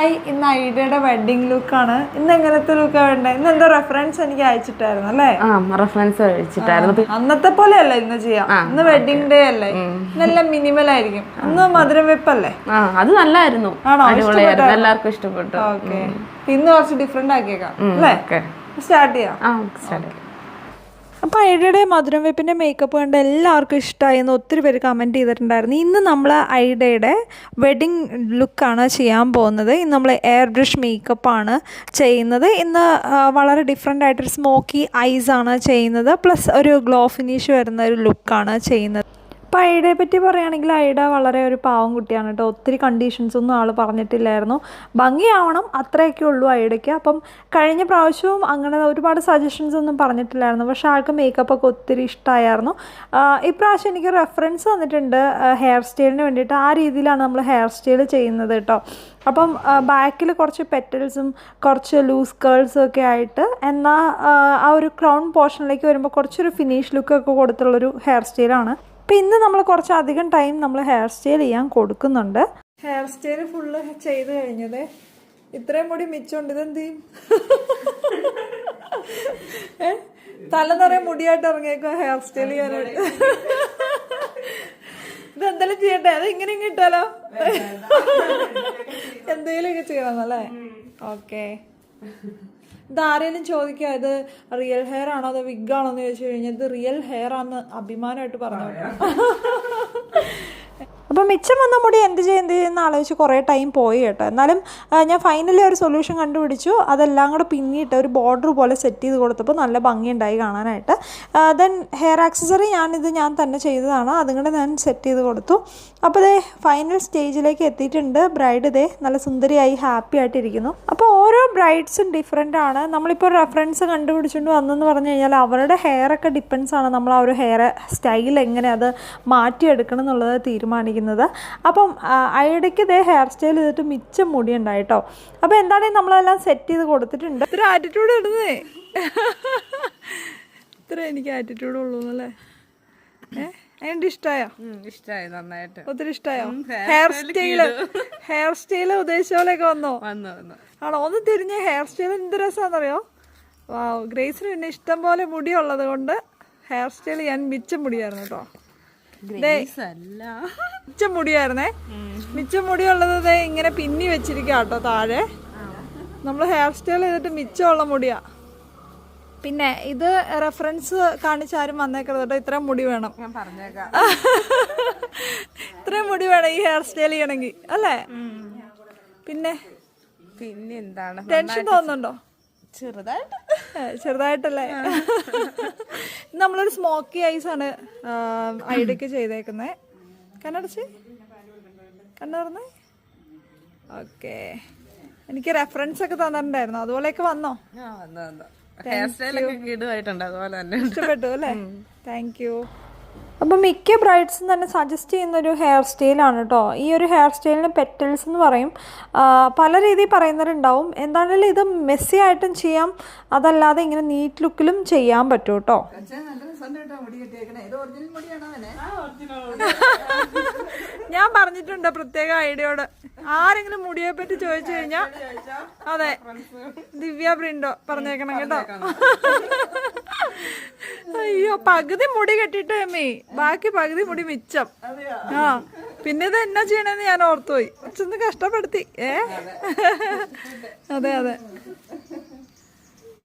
Hi ഇന്ന് ഐഡിയയുടെ wedding ലുക്കാണ് ഇന്ന് എങ്ങനത്തെ ലുക്കാണ് വേണ്ടത് ഇന്ന് എന്തോ റെഫറൻസ് എനിക്ക് അയച്ചിട്ടായിരുന്നു അല്ലേ? റെഫറൻസ് അയച്ചിട്ടായിരുന്നു. അന്നത്തെ പോലെ അല്ല ഇന്ന് ചെയ്യാം. ഇന്ന് വെഡിങ് ഡേ അല്ലേ? നല്ല മിനിമൽ ആയിരിക്കും. ഇന്ന് മധുരം വെപ്പല്ലേ? അത് നല്ലായിരുന്നു. ആണോ? എല്ലാവർക്കും ഇഷ്ടപ്പെട്ടു. ഓക്കെ ഇന്ന് കുറച്ച് ഡിഫറെന്റ് ആക്കിയേക്കാം അല്ലേ? സ്റ്റാർട്ട് ചെയ്യാം. സ്റ്റാർട്ട് സ്റ്റാർട്ട് അപ്പോൾ ഐഡയുടെ മധുരം വെപ്പിന്റെ മേക്കപ്പ് കണ്ട് എല്ലാവർക്കും ഇഷ്ടമായി എന്ന് ഒത്തിരി പേര് കമന്റ് ചെയ്തിട്ടുണ്ടായിരുന്നു. ഇന്ന് നമ്മൾ ഐഡയുടെ വെഡിങ് ലുക്കാണ് ചെയ്യാൻ പോകുന്നത്. ഇന്ന് നമ്മൾ എയർ ബ്രഷ് മേക്കപ്പാണ് ചെയ്യുന്നത്. ഇന്ന് വളരെ ഡിഫറെന്റ് ആയിട്ടൊരു സ്മോക്കി ഐസ് ആണ് ചെയ്യുന്നത്. പ്ലസ് ഒരു ഗ്ലോ ഫിനിഷ് വരുന്ന ഒരു ലുക്കാണ് ചെയ്യുന്നത്. അപ്പോൾ ഐഡയെ പറ്റി പറയുകയാണെങ്കിൽ ഐഡ വളരെ ഒരു പാവം കുട്ടിയാണ് കേട്ടോ. ഒത്തിരി കണ്ടീഷൻസ് ഒന്നും ആൾ പറഞ്ഞിട്ടില്ലായിരുന്നു. ഭംഗിയാവണം അത്രയൊക്കെ ഉള്ളൂ ഐഡയ്ക്ക് അപ്പം കഴിഞ്ഞ പ്രാവശ്യവും അങ്ങനെ ഒരുപാട് സജഷൻസ് ഒന്നും പറഞ്ഞിട്ടില്ലായിരുന്നു. പക്ഷേ ആൾക്ക് മേക്കപ്പ് ഒക്കെ ഒത്തിരി ഇഷ്ടമായിരുന്നു ഇപ്രാവശ്യം എനിക്ക് റെഫറൻസ് തന്നിട്ടുണ്ട് ഹെയർ സ്റ്റൈലിന് വേണ്ടിയിട്ട്. ആ രീതിയിലാണ് നമ്മൾ ഹെയർ സ്റ്റൈൽ ചെയ്യുന്നത് കേട്ടോ. അപ്പം ബാക്കിൽ കുറച്ച് പെറ്റൽസും കുറച്ച് ലൂസ് കേൾസും ഒക്കെ ആയിട്ട് എന്നാൽ ആ ഒരു ക്രൗൺ പോർഷനിലേക്ക് വരുമ്പോൾ കുറച്ചൊരു ഫിനിഷ് ലുക്കൊക്കെ കൊടുത്തുള്ളൊരു ഹെയർ സ്റ്റൈലാണ് അപ്പം ഇന്ന് നമ്മൾ കുറച്ചധികം ടൈം നമ്മൾ ഹെയർ സ്റ്റൈൽ ചെയ്യാൻ കൊടുക്കുന്നുണ്ട്. ഹെയർ സ്റ്റൈൽ ഫുള്ള് ചെയ്ത് കഴിഞ്ഞത്. ഇത്രയും മുടി മിച്ചമുണ്ട് ഇതെന്ത്? ചെയ്യും ഏ? തല നിറയെ മുടിയായിട്ട് ഇറങ്ങിയേക്കോ ഹെയർ സ്റ്റൈൽ ചെയ്യാനായിട്ട്. ഇതെന്തെങ്കിലും ചെയ്യട്ടെ? അത് ഇങ്ങനെ കിട്ടാലോ എന്തെങ്കിലുമൊക്കെ ചെയ്യണമെന്നല്ലേ ഓക്കെ ഇതാരേലും ചോദിക്കുക ഇത് റിയൽ ഹെയർ ആണോ അതോ വിഗ് ആണോ എന്ന് ചോദിച്ചു കഴിഞ്ഞാൽ ഇത് റിയൽ ഹെയർ ആണെന്ന് അഭിമാനമായിട്ട് പറഞ്ഞു അപ്പം മിച്ചം വന്ന മുടി എന്ത് ചെയ്യും എന്ത് ചെയ്യുന്ന ആലോചിച്ച് കുറേ ടൈം പോയി കേട്ടോ. എന്നാലും ഞാൻ ഫൈനലി ഒരു സൊല്യൂഷൻ കണ്ടുപിടിച്ചു. അതെല്ലാം കൂടെ പിന്നിട്ട് ഒരു ബോർഡർ പോലെ സെറ്റ് ചെയ്ത് കൊടുത്തപ്പോൾ നല്ല ഭംഗിയുണ്ടായി കാണാനായിട്ട്. ദെൻ ഹെയർ ആക്സസറി ഞാനിത് ഞാൻ തന്നെ ചെയ്തതാണ്. അതും കൂടെ ഞാൻ സെറ്റ് ചെയ്ത് കൊടുത്തു. അപ്പോൾ ഇതേ ഫൈനൽ സ്റ്റേജിലേക്ക് എത്തിയിട്ടുണ്ട്. ബ്രൈഡ് ഇതേ നല്ല സുന്ദരിയായി ഹാപ്പി ആയിട്ടിരിക്കുന്നു. അപ്പോൾ ഓരോ ബ്രൈഡ്സും ഡിഫറെന്റ് ആണ്. നമ്മളിപ്പോൾ റെഫറൻസ് കണ്ടുപിടിച്ചുകൊണ്ട് വന്നെന്ന് പറഞ്ഞു കഴിഞ്ഞാൽ അവരുടെ ഹെയർ ഒക്കെ ഡിപ്പെൻസ് ആണ്. നമ്മൾ ആ ഒരു ഹെയർ സ്റ്റൈൽ എങ്ങനെ അത് മാറ്റിയെടുക്കണം എന്നുള്ളത് തീരുമാനിക്കുന്നത്. അപ്പം അയടയ്ക്ക് ഇതേ ഹെയർ സ്റ്റൈൽ ചെയ്തിട്ട് മിച്ചം മുടി ഉണ്ടായിട്ടോ അപ്പോൾ എന്താണെങ്കിൽ നമ്മളെല്ലാം സെറ്റ് ചെയ്ത് കൊടുത്തിട്ടുണ്ട്? ഇത്ര ആറ്റിറ്റ്യൂഡ് ഇടുന്നേ ഇത്ര എനിക്ക് ആറ്റിറ്റ്യൂഡ് ഉള്ളൂ എന്നല്ലേ? ഏഹ് അതിന്റെ ഇഷ്ടമായോ ഇഷ്ടമായി നന്നായിട്ട്. ഒത്തിരി ഇഷ്ടമായോ ഹെയർ സ്റ്റൈൽ ഹെയർ സ്റ്റൈൽ ഉദ്ദേശിച്ച പോലെയൊക്കെ വന്നോ? വന്നു വന്നു. ആണോ? ഒന്ന് തിരിഞ്ഞ ഹെയർ സ്റ്റൈൽ എന്ത് രസമാണെന്നറിയോ വാവ് ഗ്രേസിന് പിന്നെ ഇഷ്ടം പോലെ മുടിയുള്ളത് കൊണ്ട് ഹെയർ സ്റ്റൈൽ ഞാൻ മിച്ചം മുടിയായിരുന്നു കേട്ടോ. മിച്ചം മുടിയായിരുന്നേ മിച്ചം മുടിയുള്ളത് ഇങ്ങനെ പിന്നി വെച്ചിരിക്കുക കേട്ടോ താഴെ. നമ്മൾ ഹെയർ സ്റ്റൈൽ ചെയ്തിട്ട് മിച്ചമുള്ള മുടിയാ. പിന്നെ ഇത് റെഫറൻസ് കാണിച്ചാരും വന്നേക്കരുത് കേട്ടോ ഇത്രയും മുടി വേണം. ഞാൻ പറഞ്ഞേക്കാം. ഇത്രയും മുടി വേണം ഈ ഹെയർ സ്റ്റൈൽ ചെയ്യണമെങ്കിൽ അല്ലേ? പിന്നെ പിന്നെ എന്താണ്? ടെൻഷൻ തോന്നുന്നുണ്ടോ? ചെറുതായിട്ട് ചെറുതായിട്ടല്ലേ? നമ്മളൊരു സ്മോക്കി ഐസ് ആണ് ഐഡിക്ക് ചെയ്തേക്കുന്നത് കണ്ണടച്ച്. കണ്ണടന്നേ. ഓക്കെ. എനിക്ക് റെഫറൻസ് ഒക്കെ തന്നിട്ടുണ്ടായിരുന്നു. അതുപോലെയൊക്കെ വന്നോ? ഇഷ്ടപ്പെട്ടു അല്ലേ? താങ്ക് യു അപ്പം മിക്ക ബ്രൈഡ്സും തന്നെ സജസ്റ്റ് ചെയ്യുന്ന ഒരു ഹെയർ സ്റ്റൈലാണ് കേട്ടോ ഈ ഒരു ഹെയർ സ്റ്റൈലിന് പെറ്റൽസ് എന്ന് പറയും. പല രീതിയിൽ പറയുന്നവരുണ്ടാവും. എന്താണെങ്കിലും ഇത് മെസ്സി ആയിട്ടും ചെയ്യാം. അതല്ലാതെ ഇങ്ങനെ നീറ്റ് ലുക്കിലും ചെയ്യാൻ പറ്റും കേട്ടോ ഞാൻ പറഞ്ഞിട്ടുണ്ട് പ്രത്യേക ഐഡിയോട്. ആരെങ്കിലും മുടിയെ പറ്റി ചോദിച്ചു കഴിഞ്ഞാൽ അതെ ദിവ്യ പ്രിന്റോ പറഞ്ഞേക്കണം കേട്ടോ. അയ്യോ പകുതി മുടി കെട്ടിട്ട് അമ്മി. ബാക്കി പകുതി മുടി മിച്ചം. ആ പിന്നെ ഇത് എന്നാ ചെയ്യണെന്ന് ഞാൻ ഓർത്തുപോയി. അച്ഛന്ന് കഷ്ടപ്പെടുത്തി. ഏ? അതെ അതെ.